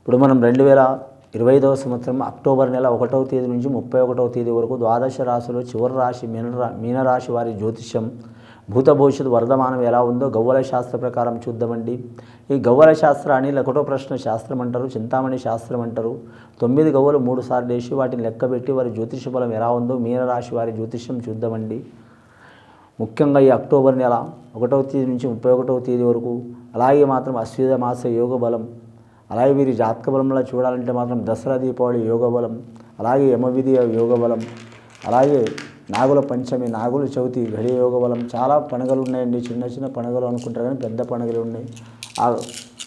ఇప్పుడు మనం రెండు వేల ఇరవై ఐదవ సంవత్సరం అక్టోబర్ నెల ఒకటవ తేదీ నుంచి ముప్పై ఒకటవ తేదీ వరకు ద్వాదశ రాశిలో చివరి రాశి మీనరా మీనరాశి వారి జ్యోతిష్యం. భూత భవిష్యత్తు వర్ధమానం ఎలా ఉందో గవ్వల శాస్త్ర ప్రకారం చూద్దామండి. ఈ గవ్వల శాస్త్రాన్ని లకటో ప్రశ్న శాస్త్రం అంటారు చింతామణి శాస్త్రం అంటారు. తొమ్మిది గవ్వలు మూడు సార్లు వేసి వాటిని లెక్కబెట్టి వారి జ్యోతిష బలం ఎలా ఉందో మీనరాశి వారి జ్యోతిష్యం చూద్దామండి. ముఖ్యంగా ఈ అక్టోబర్ నెల ఒకటవ తేదీ నుంచి ముప్పై ఒకటవ తేదీ వరకు అలాగే మాత్రం అశ్విధ మాస యోగ బలం అలాగే వీరి జాతక బలంలో చూడాలంటే మాత్రం దసరా దీపావళి యోగ బలం అలాగే యమవిధి యోగ బలం అలాగే నాగుల పంచమి నాగుల చవితి ఘడి యోగ బలం చాలా పండుగలు ఉన్నాయండి. చిన్న చిన్న పండుగలు అనుకుంటారు కానీ పెద్ద పండుగలు ఉన్నాయి. ఆ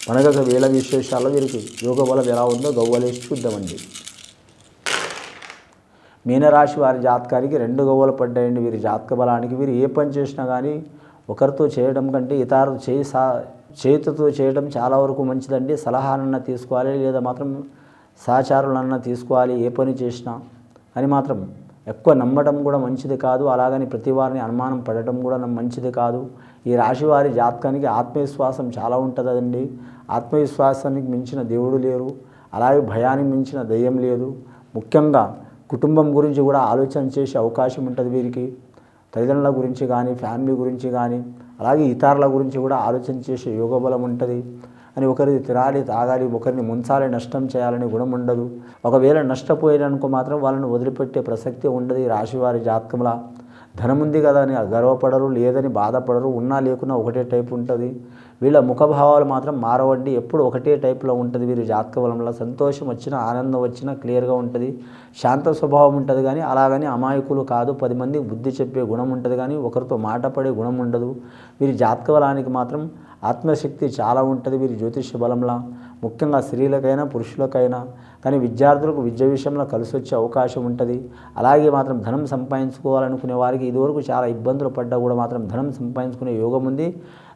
పండుగ వేల విశేషాల్లో వీరికి యోగ బలం ఎలా ఉందో గవ్వలేసి చూద్దామండి. మీనరాశి వారి జాతకానికి రెండు గవ్వలు పడ్డాయండి వీరి జాతక బలానికి. వీరు ఏ పని చేసినా కానీ ఒకరితో చేయడం కంటే ఇతరులు చేయి సా చేతితో చేయడం చాలా వరకు మంచిదండి. సలహానన్నా తీసుకోవాలి లేదా మాత్రం సహచారులన్నా తీసుకోవాలి ఏ పని చేసినా. అని మాత్రం ఎక్కువ నమ్మడం కూడా మంచిది కాదు. అలాగని ప్రతి వారిని అనుమానం పడటం కూడా మంచిది కాదు. ఈ రాశి వారి జాతకానికి ఆత్మవిశ్వాసం చాలా ఉంటుందండి. ఆత్మవిశ్వాసానికి మించిన దేవుడు లేరు. అలాగే భయానికి మించిన దయ్యం లేదు. ముఖ్యంగా కుటుంబం గురించి కూడా ఆలోచన చేసే అవకాశం ఉంటుంది వీరికి. తల్లిదండ్రుల గురించి కానీ ఫ్యామిలీ గురించి కానీ అలాగే ఇతరుల గురించి కూడా ఆలోచన చేసే యోగ బలం ఉంటుంది. అని ఒకరిది తినాలి తాగాలి ఒకరిని ముంచాలి నష్టం చేయాలని గుణం ఉండదు. ఒకవేళ నష్టపోయారనుకో మాత్రం వాళ్ళని వదిలిపెట్టే ప్రసక్తి ఉండదు రాశివారి జాతకంలా. ధనం ఉంది కదా అని గర్వపడరు లేదని బాధపడరు ఉన్నా లేకున్నా ఒకటే టైప్ ఉంటుంది. వీళ్ళ ముఖభావాలు మాత్రం మారవండి. ఎప్పుడు ఒకటే టైప్లో ఉంటుంది వీరి జాతక బలంలో. సంతోషం వచ్చినా ఆనందం వచ్చినా క్లియర్గా ఉంటుంది. శాంత స్వభావం ఉంటుంది కానీ అలాగని అమాయకులు కాదు. పది మంది బుద్ధి చెప్పే గుణం ఉంటుంది కానీ ఒకరితో మాట పడే గుణం ఉండదు. వీరి జాతక బలానికి మాత్రం ఆత్మశక్తి చాలా ఉంటుంది వీరి జ్యోతిష బలంలా. ముఖ్యంగా స్త్రీలకైనా పురుషులకైనా కానీ విద్యార్థులకు విద్య విషయంలో కలిసి వచ్చే అవకాశం ఉంటుంది. అలాగే మాత్రం ధనం సంపాదించుకోవాలనుకునే వారికి ఇదివరకు చాలా ఇబ్బందులు పడ్డా కూడా మాత్రం ధనం సంపాదించుకునే యోగం ఉంది.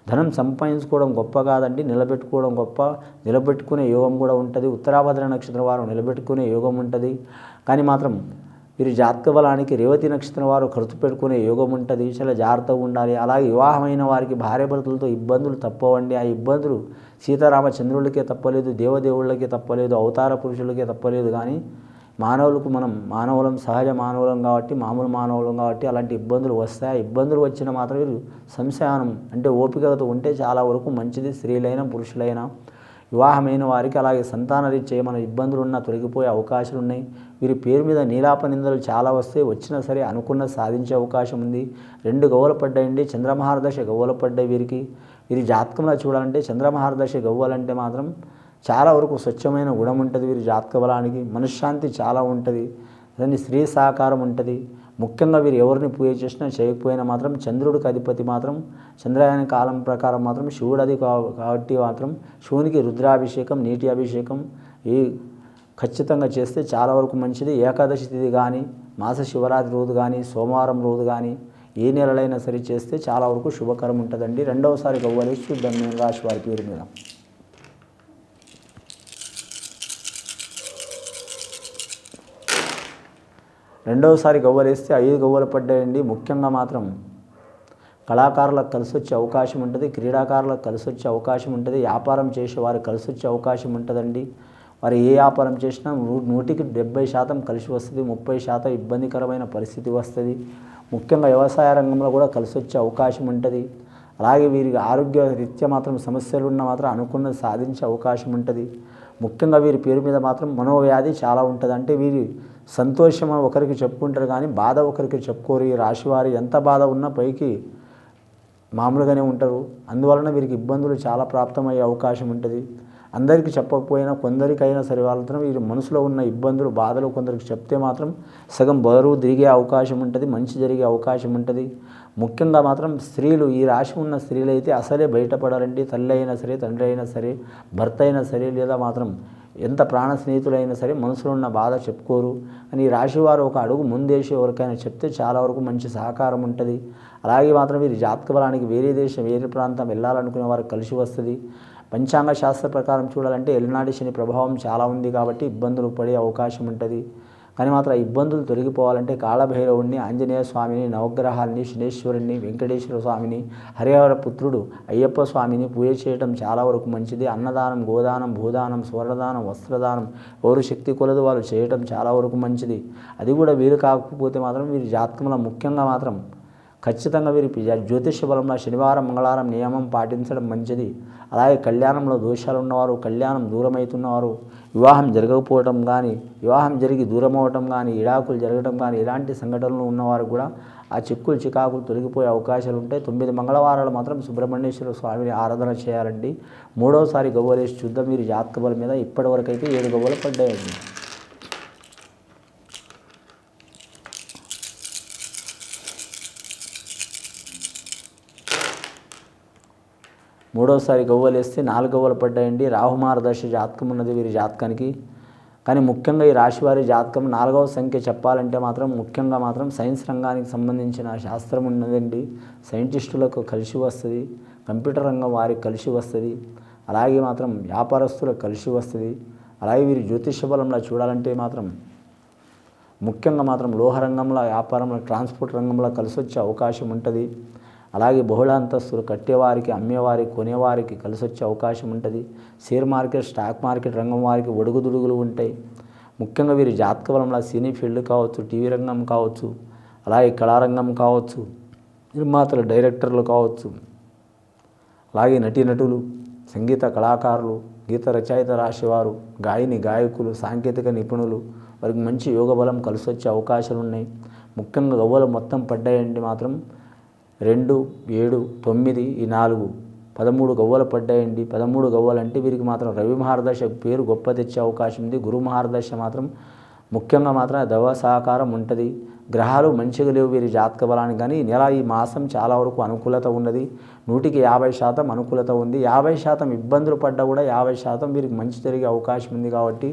ధనం సంపాదించుకోవడం గొప్ప కాదండి నిలబెట్టుకోవడం గొప్ప. నిలబెట్టుకునే యోగం కూడా ఉంటుంది. ఉత్తరాభద్ర నక్షత్రం వారు నిలబెట్టుకునే యోగం ఉంటుంది. కానీ మాత్రం వీరి జాతక బలానికి రేవతి నక్షత్రం వారు ఖర్చు పెట్టుకునే యోగం ఉంటుంది. చాలా జాగ్రత్తగా ఉండాలి. అలాగే వివాహమైన వారికి భార్యాభర్తలతో ఇబ్బందులు తప్పవండి. ఆ ఇబ్బందులు సీతారామచంద్రులకే తప్పలేదు దేవదేవుళ్ళకే తప్పలేదు అవతార పురుషులకే తప్పలేదు. కానీ మానవులకు మనం మానవులం సహజ మానవులం కాబట్టి మామూలు మానవులం కాబట్టి అలాంటి ఇబ్బందులు వస్తాయి? ఇబ్బందులు వచ్చిన మాత్రం వీరు సంశయానం అంటే ఓపికతో ఉంటే చాలా వరకు మంచిది. స్త్రీలైనా పురుషులైనా వివాహమైన వారికి అలాగే సంతానరీత్యా ఏమైనా ఇబ్బందులు ఉన్నా తొలగిపోయే అవకాశాలు ఉన్నాయి. వీరి పేరు మీద నీలాప నిందలు చాలా వస్తే వచ్చినా సరే అనుకున్న సాధించే అవకాశం ఉంది. రెండు గవ్వలు పడ్డాయండి. చంద్రమహారదశ గవ్వలు పడ్డాయి వీరికి. వీరి జాతకంలో చూడాలంటే చంద్రమహారదశ గవ్వలంటే మాత్రం చాలా వరకు స్వచ్ఛమైన గుణం ఉంటుంది వీరి జాతక బలానికి మనశ్శాంతి చాలా ఉంటుంది దాన్ని స్త్రీ సహకారం ఉంటుంది. ముఖ్యంగా వీరు ఎవరిని పూజ చేసినా చేయకపోయినా మాత్రం చంద్రుడికి అధిపతి మాత్రం చంద్రయాన కాలం ప్రకారం మాత్రం శివుడు అది కా- కాబట్టి మాత్రం శివునికి రుద్రాభిషేకం నీటి అభిషేకం ఈ ఖచ్చితంగా చేస్తే చాలా వరకు మంచిది. ఏకాదశి తిథి కానీ మాస శివరాత్రి రోజు కానీ సోమవారం రోజు కానీ ఏ నెలలైనా సరే చేస్తే చాలా వరకు శుభకరం ఉంటుందండి. రెండవసారి గవ్వలేసి చూద్దాం నేను రాశి వారి పేరు మీద. రెండవసారి గవ్వలేస్తే ఐదు గవ్వలు పడ్డాయండి. ముఖ్యంగా మాత్రం కళాకారులకు కలిసి వచ్చే అవకాశం ఉంటుంది క్రీడాకారులకు కలిసి వచ్చే అవకాశం ఉంటుంది వ్యాపారం చేసే వారికి కలిసి వచ్చే అవకాశం ఉంటుందండి. వారు ఏ వ్యాపారం చేసినా నూ- నూటికి డెబ్బై శాతం కలిసి వస్తుంది ముప్పై శాతం ఇబ్బందికరమైన పరిస్థితి వస్తుంది. ముఖ్యంగా వ్యవసాయ రంగంలో కూడా కలిసి వచ్చే అవకాశం ఉంటుంది. అలాగే వీరికి ఆరోగ్య రీత్యా మాత్రం సమస్యలు ఉన్న మాత్రం అనుకున్నది సాధించే అవకాశం ఉంటుంది. ముఖ్యంగా వీరి పేరు మీద మాత్రం మనోవ్యాధి చాలా ఉంటుంది. అంటే వీరి సంతోషం ఒకరికి చెప్పుకుంటారు కానీ బాధ ఒకరికి చెప్పుకోరు. ఈ రాశివారి ఎంత బాధ ఉన్నా పైకి మామూలుగానే ఉంటారు. అందువలన వీరికి ఇబ్బందులు చాలా ప్రాప్తమయ్యే అవకాశం ఉంటుంది. అందరికీ చెప్పకపోయినా కొందరికైనా సరే వాళ్ళతో వీరి మనసులో ఉన్న ఇబ్బందులు బాధలు కొందరికి చెప్తే మాత్రం సగం బరువు తిరిగే అవకాశం ఉంటుంది మంచి జరిగే అవకాశం ఉంటుంది. ముఖ్యంగా మాత్రం స్త్రీలు ఈ రాశి ఉన్న స్త్రీలు అయితే అసలే బయటపడాలండి. తల్లి అయినా సరే తండ్రి అయినా సరే భర్త అయినా సరే లేదా మాత్రం ఎంత ప్రాణ స్నేహితులైనా సరే మనసులో ఉన్న బాధ చెప్పుకోరు. అని రాశివారు ఒక అడుగు ముందేసి ఎవరికైనా చెప్తే చాలా వరకు మంచి సహకారం ఉంటుంది. అలాగే మాత్రం వీరి జాతక బలానికి వేరే దేశం వేరే ప్రాంతం వెళ్ళాలనుకునే వారికి కలిసి వస్తుంది. పంచాంగ శాస్త్ర ప్రకారం చూడాలంటే ఎల్నాడి శని ప్రభావం చాలా ఉంది కాబట్టి ఇబ్బందులు పడే అవకాశం ఉంటుంది. కానీ మాత్రం ఆ ఇబ్బందులు తొలగిపోవాలంటే కాళభైరవుణ్ణి ఆంజనేయ స్వామిని నవగ్రహాల్ని శనేశ్వరుణ్ణి వెంకటేశ్వర స్వామిని హరిహర పుత్రుడు అయ్యప్ప స్వామిని పూజ చేయడం చాలా వరకు మంచిది. అన్నదానం గోదానం భూదానం స్వర్ణదానం వస్త్రదానం ఎవరు శక్తి కొలదు వాళ్ళు చేయటం చాలా వరకు మంచిది. అది కూడా వీలు కాకపోతే మాత్రం వీరి జాతకంలో ముఖ్యంగా మాత్రం ఖచ్చితంగా వీరి జ్యోతిష బలంలో శనివారం మంగళవారం నియమం పాటించడం మంచిది. అలాగే కళ్యాణంలో దోషాలు ఉన్నవారు కళ్యాణం దూరమవుతున్నవారు వివాహం జరగకపోవటం కానీ వివాహం జరిగి దూరం అవటం కానీ ఇడాకులు జరగడం కానీ ఇలాంటి సంఘటనలు ఉన్నవారు కూడా ఆ చిక్కులు చికాకులు తొలగిపోయే అవకాశాలు ఉంటాయి. తొమ్మిది మంగళవారాలు మాత్రం సుబ్రహ్మణ్యేశ్వర స్వామిని ఆరాధన చేయాలండి. మూడవసారి గవ్వలేసి చూద్దాం. మీరు జాతక బలం మీద ఇప్పటివరకు అయితే ఏడు గవ్వలు పడ్డాయండి. మూడోసారి గవ్వలు వేస్తే నాలుగు గవ్వలు పడ్డాయండి. రాహుమార దశ జాతకం ఉన్నది వీరి జాతకానికి. కానీ ముఖ్యంగా ఈ రాశివారి జాతకం నాలుగవ సంఖ్య చెప్పాలంటే మాత్రం ముఖ్యంగా మాత్రం సైన్స్ రంగానికి సంబంధించిన శాస్త్రం ఉన్నదండి. సైంటిస్టులకు కలిసి వస్తుంది. కంప్యూటర్ రంగం వారికి కలిసి వస్తుంది. అలాగే మాత్రం వ్యాపారస్తులకు కలిసి వస్తుంది. అలాగే వీరి జ్యోతిష బలంలో చూడాలంటే మాత్రం ముఖ్యంగా మాత్రం లోహ రంగంలో వ్యాపారంలో ట్రాన్స్పోర్ట్ రంగంలో కలిసి వచ్చే అవకాశం ఉంటుంది. అలాగే బహుళ అంతస్తులు కట్టేవారికి అమ్మేవారికి కొనేవారికి కలిసి వచ్చే అవకాశం ఉంటుంది. షేర్ మార్కెట్ స్టాక్ మార్కెట్ రంగం వారికి ఒడుగుదుడుగులు ఉంటాయి. ముఖ్యంగా వీరి జాతక బలంలో సినీ ఫీల్డ్ కావచ్చు టీవీ రంగం కావచ్చు అలాగే కళారంగం కావచ్చు నిర్మాతలు డైరెక్టర్లు కావచ్చు అలాగే నటీనటులు సంగీత కళాకారులు గీత రచయిత రాసేవారు గాయని గాయకులు సాంకేతిక నిపుణులు వారికి మంచి యోగ బలం కలిసి వచ్చే అవకాశాలు ఉన్నాయి ముఖ్యంగా గవ్వలు మొత్తం పడ్డాయండి మాత్రం రెండు ఏడు తొమ్మిది ఈ నాలుగు. పదమూడు గవ్వలు పడ్డాయండి. పదమూడు గవ్వలు అంటే వీరికి మాత్రం రవి మహారదశ పేరు గొప్ప తెచ్చే అవకాశం ఉంది. గురు మహారదశ మాత్రం ముఖ్యంగా మాత్రం దవ సహకారం ఉంటుంది. గ్రహాలు మంచిగా లేవు వీరి జాతక బలానికి కానీ ఈ నెల ఈ మాసం చాలా వరకు అనుకూలత ఉన్నది. నూటికి యాభై శాతం అనుకూలత ఉంది. యాభై శాతం ఇబ్బందులు పడ్డా కూడా యాభై శాతం వీరికి మంచి జరిగే అవకాశం ఉంది కాబట్టి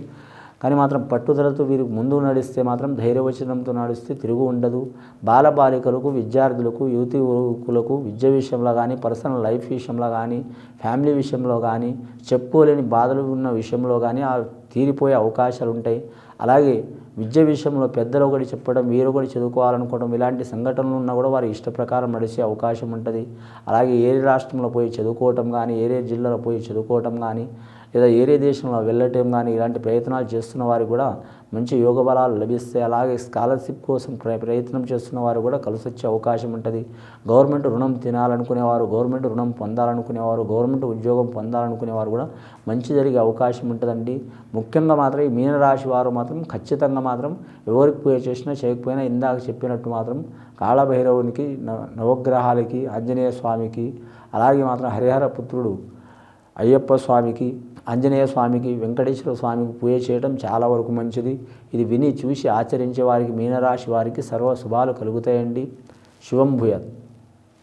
కానీ మాత్రం పట్టుదలతో వీరు ముందు నడిస్తే మాత్రం ధైర్యవచనంతో నడిస్తే తిరుగు ఉండదు. బాలబాలికలకు విద్యార్థులకు యువతి యువకులకు విద్య విషయంలో కానీ పర్సనల్ లైఫ్ విషయంలో కానీ ఫ్యామిలీ విషయంలో కానీ చెప్పుకోలేని బాధలు ఉన్న విషయంలో కానీ ఆ తీరిపోయే అవకాశాలు ఉంటాయి. అలాగే విద్య విషయంలో పెద్దలు ఒకటి చెప్పడం వీరు ఒకటి చదువుకోవాలనుకోవడం ఇలాంటి సంఘటనలు ఉన్నా కూడా వారి ఇష్ట ప్రకారం నడిచే అవకాశం ఉంటుంది. అలాగే ఏరే రాష్ట్రంలో పోయి చదువుకోవటం కానీ ఏరే జిల్లాలో పోయి చదువుకోవటం కానీ లేదా ఏరే దేశంలో వెళ్ళటం కానీ ఇలాంటి ప్రయత్నాలు చేస్తున్న వారు కూడా మంచి యోగ బలాలు లభిస్తాయి అలాగే స్కాలర్షిప్ కోసం ప్ర- ప్రయత్నం చేస్తున్న వారు కూడా కలిసి వచ్చే అవకాశం ఉంటుంది. గవర్నమెంట్ రుణం తినాలనుకునేవారు గవర్నమెంట్ రుణం పొందాలనుకునేవారు గవర్నమెంట్ ఉద్యోగం పొందాలనుకునేవారు కూడా మంచి జరిగే అవకాశం ఉంటుందండి. ముఖ్యంగా మాత్రం ఈ మీనరాశి వారు మాత్రం ఖచ్చితంగా మాత్రం ఎవరికి పూజ చేసినా చేయకపోయినా ఇందాక చెప్పినట్టు మాత్రం కాళభైరవునికి నవ- నవగ్రహాలకి ఆంజనేయ స్వామికి అలాగే మాత్రం హరిహర పుత్రుడు అయ్యప్ప స్వామికి ఆంజనేయ స్వామికి వెంకటేశ్వర స్వామికి పూజ చేయడం చాలా వరకు మంచిది. ఇది విని చూసి ఆచరించే వారికి మీనరాశి వారికి సర్వ శుభాలు కలుగుతాయండి. శుభం భూయాత్.